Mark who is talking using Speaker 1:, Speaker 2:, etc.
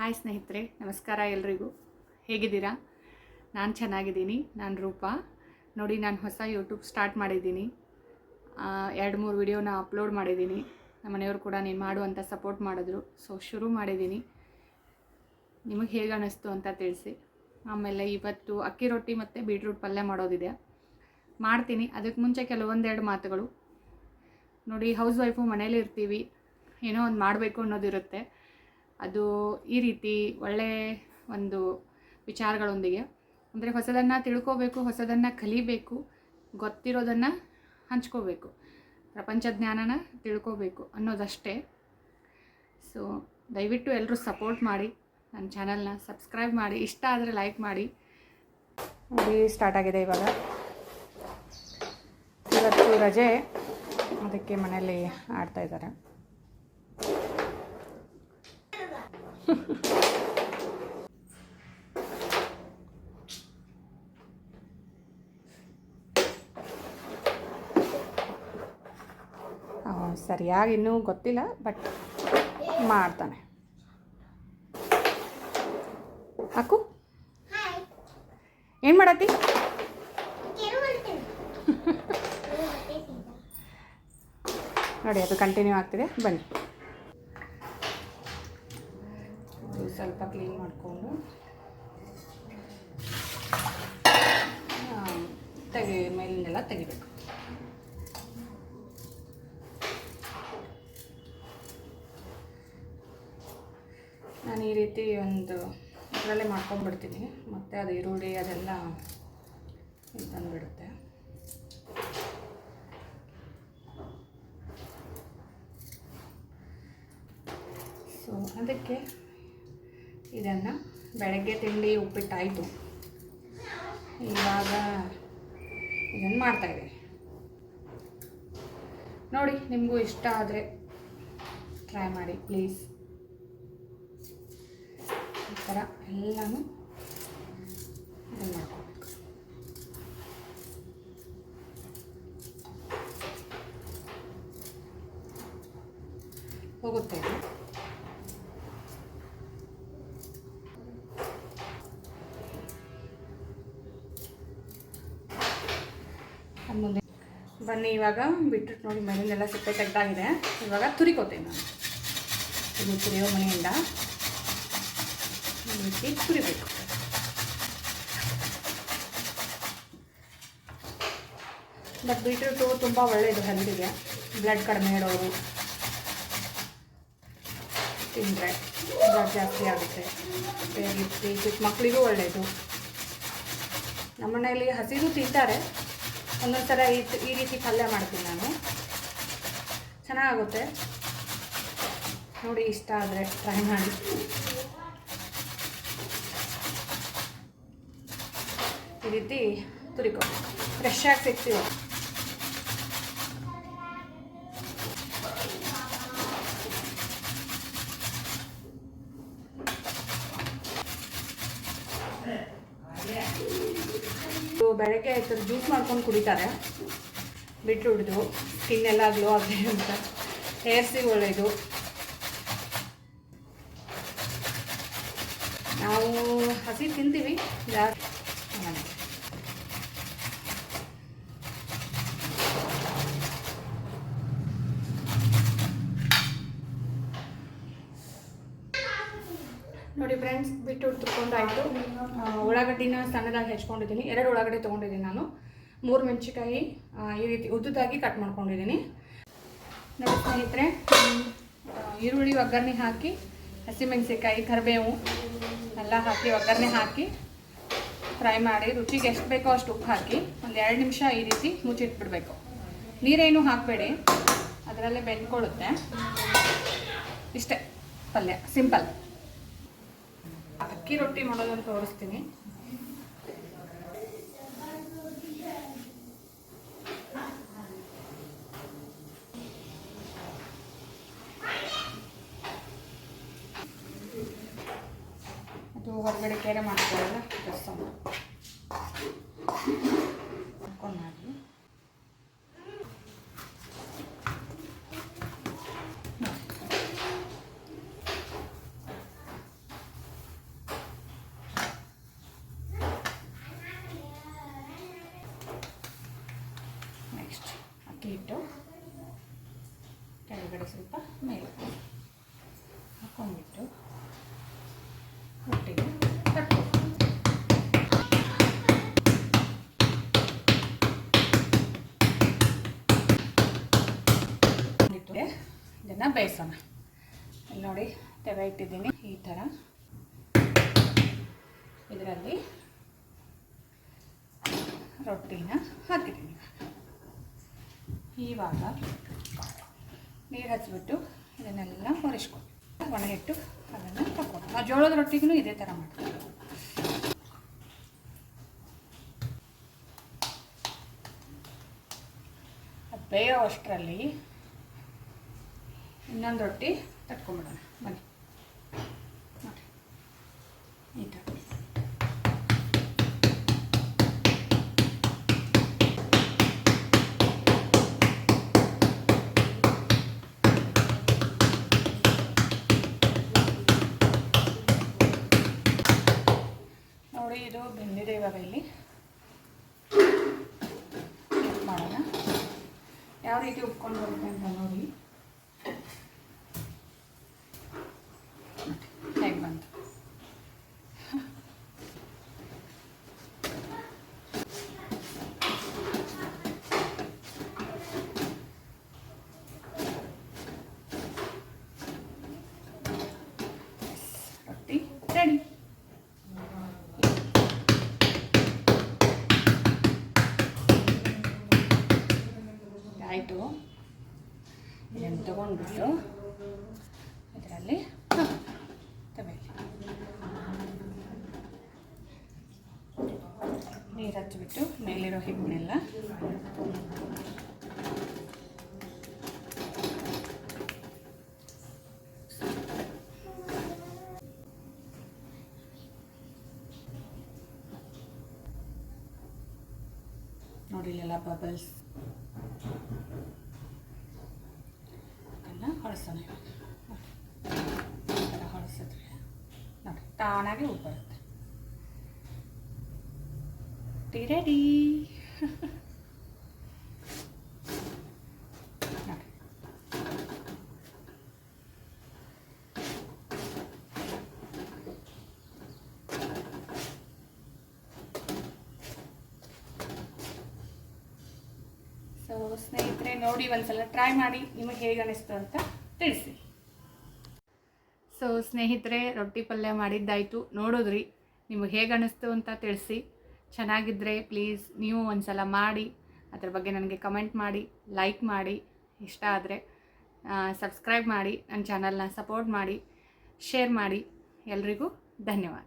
Speaker 1: Hi ಸ್ನೇಹಿತರೆ, ನಮಸ್ಕಾರ ಎಲ್ರಿಗೂ. ಹೇಗಿದ್ದೀರಾ? ನಾನು ಚೆನ್ನಾಗಿದ್ದೀನಿ, ನಾನು ರೂಪಾ. ನೋಡಿ, ನಾನು ಹೊಸ ಯೂಟ್ಯೂಬ್ ಸ್ಟಾರ್ಟ್ ಮಾಡಿದ್ದೀನಿ. ಎರಡು ಮೂರು ವಿಡಿಯೋನ ಅಪ್ಲೋಡ್ ಮಾಡಿದ್ದೀನಿ. ನಮ್ಮ ಮನೆಯವರು ಕೂಡ ನೀನು ಮಾಡುವಂಥ ಸಪೋರ್ಟ್ ಮಾಡಿದ್ರು. ಸೊ ಶುರು ಮಾಡಿದ್ದೀನಿ. ನಿಮಗೆ ಹೇಗೆ ಅನ್ನಿಸ್ತು ಅಂತ ತಿಳಿಸಿ. ಆಮೇಲೆ ಇವತ್ತು ಅಕ್ಕಿ ರೊಟ್ಟಿ ಮತ್ತು ಬೀಟ್ರೂಟ್ ಪಲ್ಯ ಮಾಡೋದಿದೆ. ಮಾಡ್ತೀನಿ. ಅದಕ್ಕೆ ಮುಂಚೆ ಕೆಲವೊಂದೆರಡು ಮಾತುಗಳು. ನೋಡಿ ಹೌಸ್ ವೈಫು ಮನೇಲಿ ಇರ್ತೀವಿ. ಏನೋ ಒಂದು ಮಾಡಬೇಕು ಅನ್ನೋದಿರುತ್ತೆ. ಅದು ಈ ರೀತಿ ಒಳ್ಳೆಯ ಒಂದು ವಿಚಾರಗಳೊಂದಿಗೆ. ಅಂದರೆ ಹೊಸದನ್ನು ತಿಳ್ಕೋಬೇಕು, ಹೊಸದನ್ನು ಕಲಿಬೇಕು, ಗೊತ್ತಿರೋದನ್ನು ಹಂಚ್ಕೋಬೇಕು, ಪ್ರಪಂಚ ಜ್ಞಾನನ ತಿಳ್ಕೋಬೇಕು ಅನ್ನೋದಷ್ಟೇ. ಸೊ ದಯವಿಟ್ಟು ಎಲ್ಲರೂ ಸಪೋರ್ಟ್ ಮಾಡಿ ನನ್ನ ಚಾನಲ್ನ ಸಬ್ಸ್ಕ್ರೈಬ್ ಮಾಡಿ, ಇಷ್ಟ ಆದರೆ ಲೈಕ್ ಮಾಡಿ. ನೋಡಿ ಸ್ಟಾರ್ಟ್ ಆಗಿದೆ ಇವಾಗ. ಇವತ್ತು ರಜೆ, ಅದಕ್ಕೆ ಮನೆಯಲ್ಲಿ ಆಡ್ತಾ ಸರಿಯಾಗಿ ಇನ್ನೂ ಗೊತ್ತಿಲ್ಲ ಬಟ್ ಮಾಡ್ತಾನೆ. ಹಾಕು ಏನು ಮಾಡತ್ತಿ? ನೋಡಿ ಅದು ಕಂಟಿನ್ಯೂ ಆಗ್ತಿದೆ. ಬನ್ನಿ ಇದು ಸ್ವಲ್ಪ ಕ್ಲೀನ್ ಮಾಡಿಕೊಂಡು ತೆಗೆ, ಮೇಲಿನೆಲ್ಲ ತೆಗಿಬೇಕು. ನಾನು ಈ ರೀತಿ ಒಂದು ಇದರಲ್ಲೇ ಮಾಡ್ಕೊಂಡ್ಬಿಡ್ತೀನಿ. ಮತ್ತು ಅದು ಈರುಳ್ಳಿ ಅದೆಲ್ಲ ಇದು ಬಂದುಬಿಡುತ್ತೆ ಸೊ ಅದಕ್ಕೆ ಇದನ್ನು ಬೆಳಗ್ಗೆ ತಿಂಡಿ ಉಪ್ಪಿಟ್ಟಾಯಿತು. ಇವಾಗ ಇದನ್ನು ಮಾಡ್ತಾಯಿದೆ ನೋಡಿ, ನಿಮಗೂ ಇಷ್ಟ ಆದರೆ ಟ್ರೈ ಮಾಡಿ ಪ್ಲೀಸ್ ಈ ಥರ ಎಲ್ಲನೂ ಇದನ್ನು ಹೋಗುತ್ತೆ ಮುಂದೆ ಬನ್ನಿ, ಇವಾಗ ಬಿಟ್ಬಿಟ್ಟು ನೋಡಿ ಮನೆಯಲ್ಲೆಲ್ಲ ಸಿಪ್ಪೆ ತೆಗ್ದಾಗಿದೆ. ಇವಾಗ ತುರಿಕೋತೇನೆ ನಾನು. ಇದು ತುರಿಯೋ ಮನೆಯಿಂದ ರೀತಿ ತುರಿಬೇಕು. ಬಟ್ ಬೀಟ್ರೂಟು ತುಂಬ ಒಳ್ಳೆಯದು ಹೆಲ್ತಿಗೆ. ಬ್ಲಡ್ ಕಡಿಮೆ ಇಡೋರು ತಿಂದರೆ ಬ್ಲಡ್ ಜಾಸ್ತಿ ಆಗುತ್ತೆ. ಮತ್ತು ಚಿಕ್ಕ ಮಕ್ಕಳಿಗೂ ಒಳ್ಳೆಯದು ನಮ್ಮ ಮನೆಯಲ್ಲಿ ಹಸಿದು ತಿಂತಾರೆ. ಒಂದೊಂದು ಸಲ ಈ ಈ ರೀತಿ ಪಲ್ಯ ಮಾಡ್ತೀನಿ ನಾನು. ಚೆನ್ನಾಗುತ್ತೆ. ನೋಡಿ, ಇಷ್ಟ ಆದರೆ ಟ್ರೈ ಮಾಡಿ. ಈ ರೀತಿ ತುರಿಕೊ. ಫ್ರೆಶ್ ಆಗಿ ಸಿಗ್ತೀವಿ ಇದು ಬೆಳಗ್ಗೆ ಈ ಥರ ಜ್ಯೂಸ್ ಮಾಡ್ಕೊಂಡು ಕುಡಿತಾರೆ. ಬೀಟ್ರೂಟ್ದು ಸ್ಕಿನ್ ಎಲ್ಲ ಗ್ಲೋ ಆಗಲಿ ಅಂತ. ಹೇರ್ಸಿಗೆ ಒಳ್ಳೆಯದು ನಾವು ಹಸಿ ತಿಂತೀವಿ ಜಾಸ್ತಿ. ನೋಡಿ ಫ್ರೆಂಡ್ಸ್ ಬಿಟ್ಟು ತುರ್ಕೊಂಡಾಯಿತು ಉಳ್ಳಾಗಡ್ಡಿನ ಸಣ್ಣದಾಗಿ ಹೆಚ್ಕೊಂಡಿದ್ದೀನಿ. ಎರಡು ಉಳ್ಳಾಗಡ್ಡೆ ತೊಗೊಂಡಿದ್ದೀನಿ ನಾನು. ಮೂರು ಮೆಣಸಿಕಾಯಿ ಈ ರೀತಿ ಉದ್ದುದಾಗಿ ಕಟ್ ಮಾಡ್ಕೊಂಡಿದ್ದೀನಿ. ನೋಡಿ ಸ್ನೇಹಿತರೆ ಈರುಳ್ಳಿ ಒಗ್ಗರಣೆ ಹಾಕಿ ಹಸಿಮೆಣಸಿಕಾಯಿ ಕರಿಬೇವು ಎಲ್ಲ ಹಾಕಿ, ಒಗ್ಗರಣೆ ಹಾಕಿ ಫ್ರೈ ಮಾಡಿ, ರುಚಿಗೆ ಎಷ್ಟು ಬೇಕೋ ಅಷ್ಟು ಉಪ್ಪು ಹಾಕಿ, ಒಂದು ಎರಡು ನಿಮಿಷ ಈ ರೀತಿ ಮುಚ್ಚಿಟ್ಬಿಡ್ಬೇಕು. ನೀರೇನು ಹಾಕಬೇಡಿ. ಅದರಲ್ಲೇ ಬೆಂದ್ಕೊಳ್ಳುತ್ತೆ. ಇಷ್ಟೇ, ಪಲ್ಯ, ಸಿಂಪಲ್. ಅಕ್ಕಿ ರೊಟ್ಟಿ ಮಾಡೋದನ್ನು ತೋರಿಸ್ತೀನಿ. ಅದು ಹೊರಗಡೆ ಕೇರೆ ಮಾಡ್ತಾರಲ್ಲ ರಸ ಹಾಕೊಂಡು ಮಾಡಿ ಅಕ್ಕಿ ಹಿಟ್ಟು ಕೆಳಗಡೆ ಸ್ವಲ್ಪ ಮೇಲೆ. ಹಾಕೊಂಡ್ಬಿಟ್ಟು ಒಟ್ಟಿಗೆ ಇಟ್ಟು ಇದನ್ನು ಬೇಯಿಸೋಣ. ಇಲ್ಲಿ ನೋಡಿ ತೆರ ಇಟ್ಟಿದ್ದೀನಿ ಈ ಥರ. ಇದರಲ್ಲಿ ರೊಟ್ಟಿನ ಹಾಕಿದ್ದೀನಿ. ಇವಾಗ ನೀರು ಹಚ್ಬಿಟ್ಟು ಇದನ್ನೆಲ್ಲ ಒರೆಸ್ಕೊಂಡು ಒಣ ಇಟ್ಟು ಅದನ್ನು ತಗೊಂಡು ಜೋಳದ ರೊಟ್ಟಿಗೂ ಇದೇ ಥರ ಮಾಡ್ತೀವಿ ಅದು ಬೇಯೋ ಅಷ್ಟರಲ್ಲಿ ಇನ್ನೊಂದು ರೊಟ್ಟಿ ತಟ್ಕೊಂಬಿಡೋಣ ಇದು ಬೆಂದಿದೆ ಇವಾಗ ಇಲ್ಲಿ ಚೆಕ್ ಮಾಡೋಣ ಯಾವ ರೀತಿ ಉಪ್ಕೊಂಡು ಬರುತ್ತೆ ಅಂತ ನೋಡಿ ಹೇಗೆ ಬಂತು ರೊಟ್ಟಿ ರೆಡಿ ಆಯಿತು ಇದನ್ನು ತಗೊಂಡ್ಬಿಟ್ಟು ಇದರಲ್ಲಿ ತಗೊಳ್ಳಿ ನೀರು ಹಚ್ಚಿಬಿಟ್ಟು ಮೇಲಿರೋ ಹಿಟ್ಟನ್ನೆಲ್ಲ ನೋಡಿಲ್ಲ ಬಬಲ್ಸ್ ಎಲ್ಲ ಹೊಳಸೋಣ ಹೊಳಸಿದ್ರೆ ನೋಡಿ ತಾನಾಗೆ ಉಪ್ಪು ಬರುತ್ತೆ ready. ಸೊ ಸ್ನೇಹಿತರೆ, ನೋಡಿ ಒಂದ್ಸಲ ಟ್ರೈ ಮಾಡಿ ನಿಮಗೆ ಹೇಗೆ ಅನಿಸ್ತು ಅಂತ ತಿಳಿಸಿ. ಸೊ ಸ್ನೇಹಿತರೆ, ರೊಟ್ಟಿ ಪಲ್ಯ ಮಾಡಿದ್ದಾಯಿತು. ನೋಡಿದ್ರಿ, ನಿಮಗೆ ಹೇಗೆ ಅನ್ನಿಸ್ತು ಅಂತ ತಿಳಿಸಿ. ಚೆನ್ನಾಗಿದ್ದರೆ ಪ್ಲೀಸ್ ನೀವು ಒಂದ್ಸಲ ಮಾಡಿ, ಅದ್ರ ಬಗ್ಗೆ ನನಗೆ ಕಮೆಂಟ್ ಮಾಡಿ ಲೈಕ್ ಮಾಡಿ, ಇಷ್ಟ ಆದರೆ ಸಬ್ಸ್ಕ್ರೈಬ್ ಮಾಡಿ ನನ್ನ ಚಾನಲ್ನ ಸಪೋರ್ಟ್ ಮಾಡಿ ಶೇರ್ ಮಾಡಿ, ಎಲ್ರಿಗೂ ಧನ್ಯವಾದ.